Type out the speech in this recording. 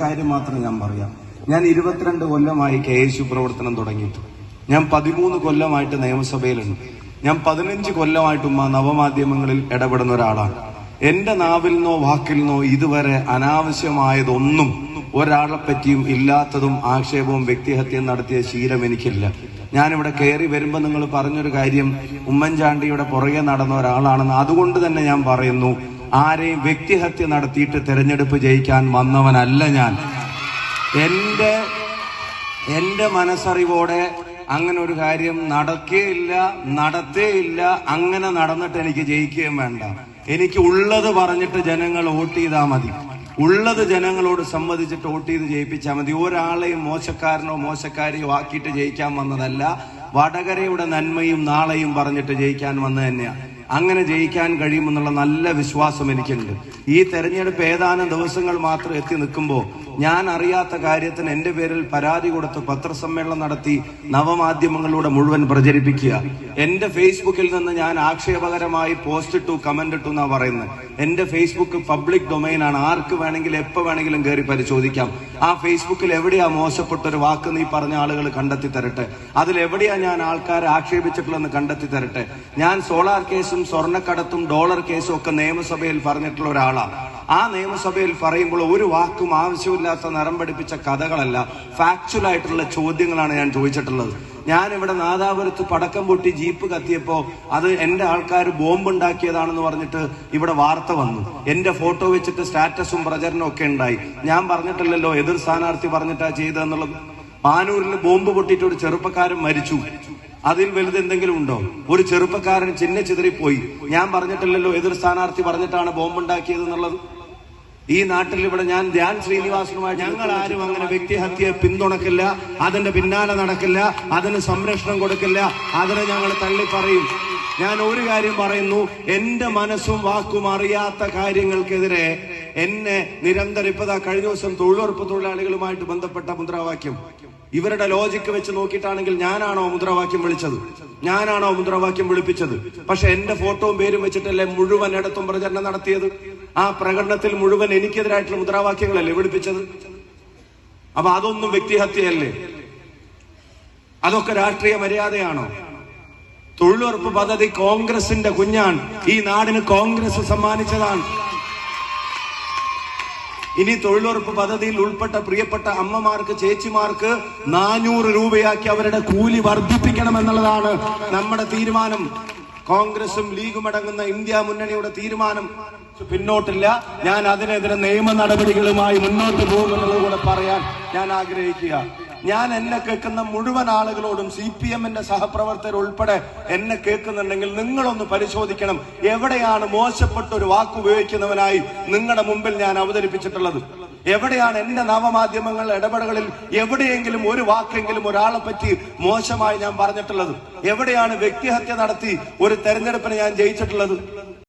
കാര്യം മാത്രം ഞാൻ പറയാം. ഞാൻ ഇരുപത്തിരണ്ട് കൊല്ലമായി കെ എസ് യു പ്രവർത്തനം തുടങ്ങിയിട്ട്. ഞാൻ പതിമൂന്ന് കൊല്ലമായിട്ട് നിയമസഭയിലുണ്ട്. ഞാൻ പതിനഞ്ച് കൊല്ലമായിട്ടും ആ നവമാധ്യമങ്ങളിൽ ഇടപെടുന്ന ഒരാളാണ്. എന്റെ നാവിൽ നിന്നോ വാക്കിൽ നിന്നോ ഇതുവരെ അനാവശ്യമായതൊന്നും ഒരാളെ പറ്റിയും ഇല്ലാത്തതും ആക്ഷേപവും വ്യക്തിഹത്യം നടത്തിയ ശീലം എനിക്കില്ല. ഞാനിവിടെ കയറി വരുമ്പോൾ നിങ്ങൾ പറഞ്ഞൊരു കാര്യം ഉമ്മൻചാണ്ടിയുടെ പുറകെ നടന്ന ഒരാളാണെന്ന് അതുകൊണ്ട് തന്നെ ഞാൻ പറയുന്നു ആരെയും വ്യക്തിഹത്യ നടത്തിയിട്ട് തെരഞ്ഞെടുപ്പ് ജയിക്കാൻ വന്നവനല്ല ഞാൻ. എന്റെ എന്റെ മനസ്സറിവോടെ അങ്ങനെ ഒരു കാര്യം നടക്കുകയില്ല നടത്തേയില്ല അങ്ങനെ നടന്നിട്ട് എനിക്ക് ജയിക്കുകയും വേണ്ട. എനിക്ക് ഉള്ളത് പറഞ്ഞിട്ട് ജനങ്ങൾ വോട്ട് ചെയ്താൽ മതി. ഉള്ളത് ജനങ്ങളോട് സമ്മതിച്ചിട്ട് വോട്ട് ചെയ്ത് ജയിപ്പിച്ചാൽ മതി. ഒരാളെയും മോശക്കാരനോ മോശക്കാരെയോ ആക്കിയിട്ട് ജയിക്കാൻ വന്നതല്ല. വടകരയുടെ നന്മയും നാളെയും പറഞ്ഞിട്ട് ജയിക്കാൻ വന്നത് തന്നെയാണ് അങ്ങനെ ജയിക്കാൻ കഴിയുമെന്നുള്ള നല്ല വിശ്വാസം എനിക്കുണ്ട്. ഈ തെരഞ്ഞെടുപ്പ് ഏതാനും ദിവസങ്ങൾ മാത്രം എത്തി നിൽക്കുമ്പോൾ ഞാൻ അറിയാത്ത കാര്യത്തിന് എന്റെ പേരിൽ പരാതി കൊടുത്ത് പത്രസമ്മേളനം നടത്തി നവമാധ്യമങ്ങളിലൂടെ മുഴുവൻ പ്രചരിപ്പിക്കുക. എന്റെ ഫേസ്ബുക്കിൽ നിന്ന് ഞാൻ ആക്ഷേപകരമായി പോസ്റ്റ് ഇട്ടു കമന്റ് ഇട്ടു എന്നാ പറയുന്നത്. എന്റെ ഫേസ്ബുക്ക് പബ്ലിക് ഡൊമൈൻ ആണ് ആർക്ക് വേണമെങ്കിലും എപ്പോ വേണമെങ്കിലും കയറി പരിശോധിക്കാം. ആ ഫേസ്ബുക്കിൽ എവിടെയാ മോശപ്പെട്ട ഒരു വാക്ക് നീ പറഞ്ഞ ആളുകൾ കണ്ടെത്തി തരട്ടെ? അതിൽ എവിടെയാ ഞാൻ ആൾക്കാരെ ആക്ഷേപിച്ചിട്ടുള്ളതെന്ന് കണ്ടെത്തി തരട്ടെ? ഞാൻ സോളാർ കേസും സ്വർണക്കടത്തും ഡോളർ കേസും ഒക്കെ നിയമസഭയിൽ പറഞ്ഞിട്ടുള്ള ഒരാളാണ് ആ നിയമസഭയിൽ പറയുമ്പോൾ ഒരു വാക്കും ആവശ്യമില്ലാത്ത നിറം പഠിപ്പിച്ച കഥകളല്ല. ഫാക്ച്വൽ ആയിട്ടുള്ള ചോദ്യങ്ങളാണ് ഞാൻ ചോദിച്ചിട്ടുള്ളത്. ഞാൻ ഇവിടെ നാദാപുരത്ത് പടക്കം പൊട്ടി ജീപ്പ് കത്തിയപ്പോ അത് എന്റെ ആൾക്കാർ ബോംബ് ഉണ്ടാക്കിയതാണെന്ന് പറഞ്ഞിട്ട് ഇവിടെ വാർത്ത വന്നു. എന്റെ ഫോട്ടോ വെച്ചിട്ട് സ്റ്റാറ്റസും പ്രചരണവും ഒക്കെ ഉണ്ടായി. ഞാൻ പറഞ്ഞിട്ടില്ലല്ലോ എതിർ സ്ഥാനാർത്ഥി പറഞ്ഞിട്ടാ ചെയ്തതെന്നുള്ളത്. പാനൂരിൽ ബോംബ് പൊട്ടിയിട്ട് ഒരു ചെറുപ്പക്കാരൻ മരിച്ചു. അതിൽ വലുത് എന്തെങ്കിലും ഉണ്ടോ? ഒരു ചെറുപ്പക്കാരൻ ചിന്ന ചിതറിപ്പോയി. ഞാൻ പറഞ്ഞിട്ടില്ലല്ലോ എതിർ സ്ഥാനാർത്ഥി പറഞ്ഞിട്ടാണ് ബോംബ് ഉണ്ടാക്കിയത് എന്നുള്ളത് ഈ നാട്ടിൽ ഇവിടെ ഞാൻ ധ്യാൻ ശ്രീനിവാസനുമായി ഞങ്ങൾ ആരും അങ്ങനെ വ്യക്തിഹത്യയെ പിന്തുണക്കില്ല അതിന്റെ പിന്നാലെ നടക്കില്ല അതിന് സംരക്ഷണം കൊടുക്കില്ല അതിനെ ഞങ്ങൾ തള്ളിപ്പറയും. ഞാൻ ഒരു കാര്യം പറയുന്നു എന്റെ മനസ്സും വാക്കും അറിയാത്ത കാര്യങ്ങൾക്കെതിരെ എന്നെ നിരന്തരം ഇപ്പതാ കഴിഞ്ഞ ദിവസം തൊഴിലുറപ്പ് തൊഴിലാളികളുമായിട്ട് ബന്ധപ്പെട്ട മുദ്രാവാക്യം. ഇവരുടെ ലോജിക്ക് വെച്ച് നോക്കിയിട്ടാണെങ്കിൽ ഞാനാണോ മുദ്രാവാക്യം വിളിച്ചത്? ഞാനാണോ മുദ്രാവാക്യം വിളിപ്പിച്ചത്? പക്ഷെ എന്റെ ഫോട്ടോയും പേരും വെച്ചിട്ടല്ലേ മുഴുവൻ ഇടത്തും പ്രചരണം നടത്തിയത്? ആ പ്രകടനത്തിൽ മുഴുവൻ എനിക്കെതിരായിട്ടുള്ള മുദ്രാവാക്യങ്ങളല്ലേ വിളിപ്പിച്ചത്? അപ്പൊ അതൊന്നും വ്യക്തിഹത്യയല്ലേ? അതൊക്കെ രാഷ്ട്രീയ മര്യാദയാണോ? തൊഴിലുറപ്പ് പദ്ധതി കോൺഗ്രസിന്റെ കുഞ്ഞാണ്. ഈ നാടിന് കോൺഗ്രസ് സമ്മാനിച്ചതാണ്. ഇനി തൊഴിലുറപ്പ് പദ്ധതിയിൽ ഉൾപ്പെട്ട പ്രിയപ്പെട്ട അമ്മമാർക്ക് ചേച്ചിമാർക്ക് നാനൂറ് രൂപയാക്കി അവരുടെ കൂലി വർദ്ധിപ്പിക്കണം എന്നുള്ളതാണ് നമ്മുടെ തീരുമാനം. കോൺഗ്രസും ലീഗും അടങ്ങുന്ന ഇന്ത്യ മുന്നണിയുടെ തീരുമാനം പിന്നോട്ടില്ല. ഞാൻ അതിനെതിരെ നിയമ നടപടികളുമായി മുന്നോട്ട് പോകുമെന്നുള്ളത് കൂടെ പറയാൻ ഞാൻ ആഗ്രഹിക്കുക. ഞാൻ എന്നെ കേൾക്കുന്ന മുഴുവൻ ആളുകളോടും സി പി എമ്മിന്റെ സഹപ്രവർത്തകർ ഉൾപ്പെടെ എന്നെ കേൾക്കുന്നുണ്ടെങ്കിൽ നിങ്ങളൊന്ന് പരിശോധിക്കണം. എവിടെയാണ് മോശപ്പെട്ട ഒരു വാക്കുപയോഗിക്കുന്നവനായി നിങ്ങളുടെ മുമ്പിൽ ഞാൻ അവതരിപ്പിച്ചിട്ടുള്ളത്? എവിടെയാണ് എന്റെ നവമാധ്യമങ്ങൾ ഇടപെടലുകളിൽ എവിടെയെങ്കിലും ഒരു വാക്കെങ്കിലും ഒരാളെ പറ്റി മോശമായി ഞാൻ പറഞ്ഞിട്ടുള്ളത്? എവിടെയാണ് വ്യക്തിഹത്യ നടത്തി ഒരു തെരഞ്ഞെടുപ്പിന് ഞാൻ ജയിച്ചിട്ടുള്ളത്?